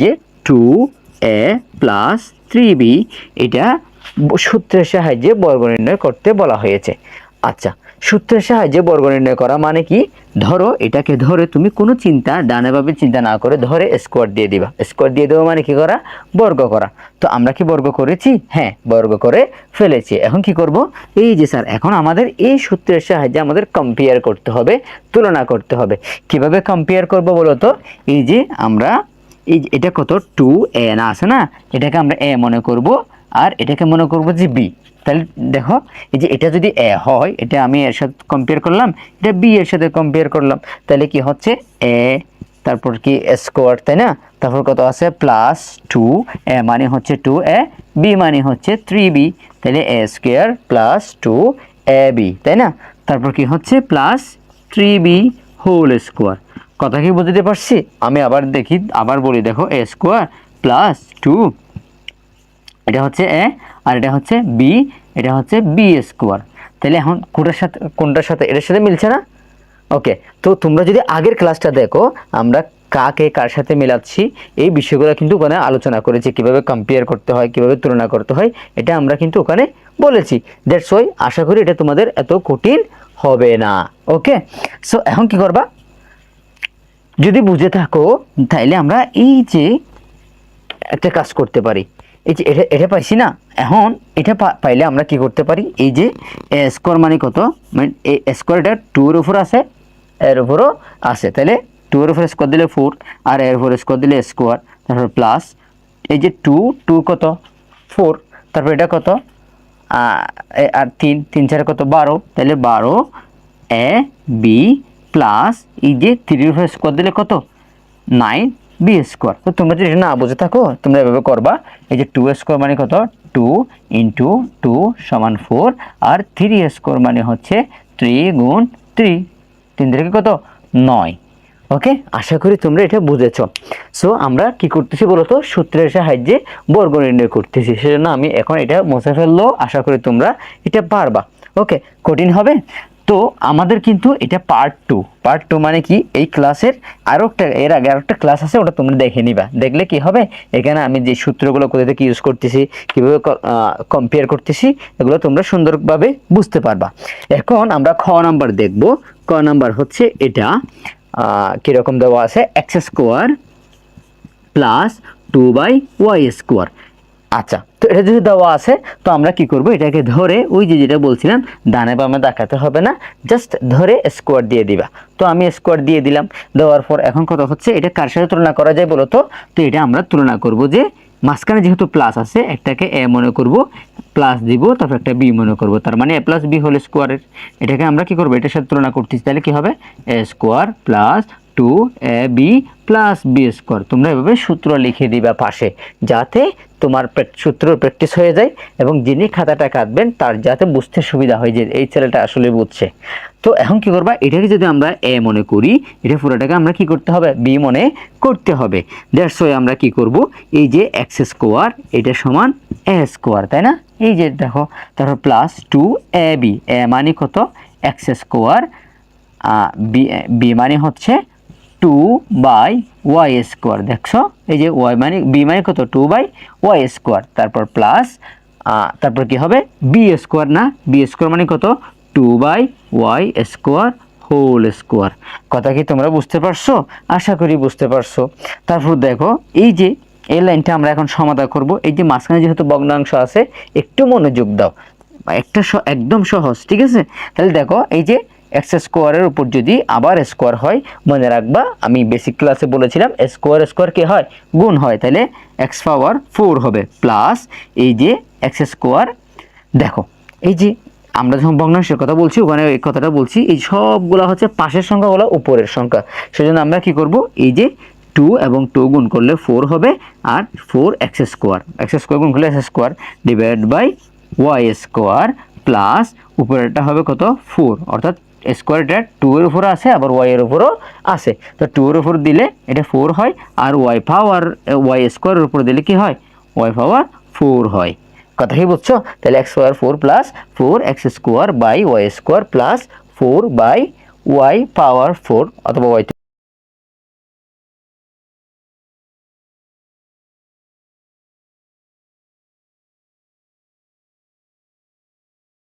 যে two A plus three B এটা সূত্রের সাহায্যে বর্গ নির্ণয় করতে বলা হয়েছে। আচ্ছা সূত্রের সাহায্যে বর্গ নির্ণয় করা মানে কি? ধরো, এটাকে ধরে তুমি কোনো চিন্তা, ডানেভাবে চিন্তা না করে ধরে স্কোয়ার দিয়ে দিবা। স্কোয়ার দিয়ে দেওয়া মানে কি করা? বর্গ করা। তো আমরা কি বর্গ করেছি? হ্যাঁ বর্গ করে ফেলেছি। এখন কি করব? এই যে স্যার, এখন আমাদের এই সূত্রের সাহায্যে আমাদের কম্পেয়ার করতে হবে, তুলনা করতে হবে। কীভাবে কম্পেয়ার করব বলো তো এই যে আমরা এই এটা কত? টু এ না আছে না? এটাকে আমরা এ মনে করব, আর এটাকে মনে করব যে বি তাহলে দেখো, এই যে এটা যদি এ হয়, এটা আমি এর সাথে কম্পেয়ার করলাম, এটা বি এর সাথে কম্পেয়ার করলাম, তাহলে কি হচ্ছে? এ তারপর কি স্কোয়ার তাই না? তারপর কত আছে? প্লাস টু এ মানে হচ্ছে টু এ বি মানে হচ্ছে থ্রি বি তাহলে A square plus two A B তাই না? তারপর কি হচ্ছে? Plus three B whole square কথা কি বুঝতে পারছি? আমি আবার দেখি, আবার বলি, দেখো এ স্কোয়ার প্লাস টু এটা হচ্ছে এ আর এটা হচ্ছে বি এটা হচ্ছে বি স্কোয়ার তাহলে এখন কোনটার সাথে কোনটার সাথে এটার সাথে মিলছে না? ওকে তো তোমরা যদি আগের ক্লাসটা দেখো, আমরা কাকে কার সাথে মেলাচ্ছি, এই বিষয়গুলো কিন্তু ওখানে আলোচনা করেছি, কীভাবে কম্পেয়ার করতে হয়, কীভাবে তুলনা করতে হয়, এটা আমরা কিন্তু ওখানে বলেছি। দ্যাটস ওয়াই আশা করি এটা তোমাদের এত কঠিন হবে না। ওকে সো এখন কি করবা? যদি বুঝে থাকো, তাইলে আমরা এই যে একটা কাজ করতে পারি। এই যে এটা এটা পাইছি না? এখন এটা পাইলে আমরা কি করতে পারি? এই যে স্কোয়ার মানে কত? মানে এই স্কোয়ারটা টুর উপর আছে, এর উপরও আছে। তাহলে টুর উপর স্কোয়ার দিলে ফোর আর এর উপর স্কোয়ার দিলে স্কোয়ার তারপর প্লাস এই যে টু টু কত? ফোর তারপর এটা কত? আর তিন তিন চার কত? বারো। তাহলে বারো, এ, বি প্লাস এই যে থ্রির উপর স্কোয়ার দিলে কত? নাইন বি স্কোয়ার তো তোমরা যদি না বুঝে থাকো, তোমরা এভাবে করবা। এই যে টু স্কোয়ার মানে কত? টু ইন্টু টু সমান ফোর আর থ্রি স্কোয়ার মানে হচ্ছে থ্রি গুণ থ্রি তিন থেকে কত? নয়। ওকে আশা করি তোমরা এটা বুঝেছ। সো আমরা কি করতেছি বলতো? সূত্রের সাহায্যে বর্গ নির্ণয় করতেছি। সেজন্য আমি এখন এটা মুছে ফেললেও আশা করি তোমরা এটা পারবা। ওকে কঠিন হবে? তো আমাদের কিন্তু এটা পার্ট টু পার্ট টু মানে কি? এই ক্লাসের আরও একটা, এর আগে আরও একটা ক্লাস আছে, ওটা তোমরা দেখে নিবা। দেখলে কি হবে? এখানে আমি যে সূত্রগুলো কোথা থেকে ইউজ করতেছি, কীভাবে কম্পেয়ার করতেছি, এগুলো তোমরা সুন্দরভাবে বুঝতে পারবা। এখন আমরা খ নাম্বার দেখব। ক নাম্বার হচ্ছে এটা কীরকম দেওয়া আছে? X square plus two by Y square আচ্ছা তো এটা যদি দেওয়া আছে, তো আমরা কি করব? এটাকে ধরে ওই যে যেটা বলছিলাম, ডানে বামে দেখাতে হবে না জাস্ট ধরে স্কোয়ার দিয়ে দিবা। তো আমি স্কোয়ার দিয়ে দিলাম, দেওয়ার পর এখন কথা হচ্ছে? এটা কার সাথে তুলনা করা যায় বলো তো? তো এটা আমরা তুলনা করব যে মাঝখানে যেহেতু প্লাস আছে, একটাকে এ মনে করব প্লাস দিব, তারপর একটা বি মনে করব। তার মানে এ প্লাস বি হল স্কোয়ারের এটাকে আমরা কি করব? এটার সাথে তুলনা করতেছি, তাহলে কি হবে? A square plus two A B plus B square তোমরা এভাবে সূত্র লিখে দিবা পাশে, যাতে তোমার সূত্র প্র্যাকটিস হয়ে যায় এবং যিনি খাতাটা কাটবেন তার যাতে বুঝতে সুবিধা হয় যে এই ছেলেটা আসলে বুঝছে। তো এখন কি করবা? এটাকে যদি আমরা এ মনে করি, এটা পুরোটাকে আমরা কি করতে হবে? বি মনে করতে হবে। দ্যাটস ওয়াই আমরা কি করব? এই যে এক্স স্কোয়ার এটা সমান এ স্কোয়ার তাই না? এই যে দেখো, তারপর plus two A B A মানে কত? এক্স স্কোয়ার বি মানে হচ্ছে টু বাই ওয়াই স্কোয়ার দেখছ? এই যে ওয়াই মানে বি মানে কত? টু বাই ওয়াই স্কোয়ার তারপর প্লাস তারপর কি হবে? বি স্কোয়ার না? বি স্কোয়ার মানে কত? Two by Y square whole square কথা কি তোমরা বুঝতে পারছ? আশা করি বুঝতে পারছ। তারপর দেখো, এই যে, এই লাইনটা আমরা এখন সমাধান করব। এই যে মাঝখানে যেহেতু ভগ্নাংশ আছে, একটু মনোযোগ দাও। একটা একদম সহজ, ঠিক আছে? তাহলে দেখো, এই যে এক্স স্কোয়ারের উপর যদি আবার স্কোয়ার হয়, মনে রাখবা, আমি বেসিক ক্লাসে বলেছিলাম স্কোয়ার স্কোয়ার কি হয়? গুণ হয়, তাহলে এক্স পাওয়ার ফোর হবে প্লাস এই যে এক্স স্কোয়ার, দেখো, এই যে আমরা যখন ভগ্নাংশের কথা বলছি, ওখানে এই কথাটা বলছি, এই সবগুলো হচ্ছে পাশের সংখ্যাগুলো উপরের সংখ্যা। সেজন্য আমরা কি করব? এই যে টু এবং টু গুণ করলে ফোর হবে, আর four X square. X square গুণ করলে X square divide by Y square plus উপরেরটা হবে কত? ফোর অর্থাৎ স্কোয়ারটা টু এর উপর আছে, আবার ওয়াই এর উপরও আছে। তো টু এর উপর দিলে এটা ফোর হয়, আর ওয়াই পাওয়ার ওয়াই স্কোয়ারের উপর দিলে কি হয়? ওয়াই পাওয়ার ফোর হয়। কথা কি বুঝছ? তাহলে X square four plus four X square by Y square plus four by Y power four অথবা ওয়াই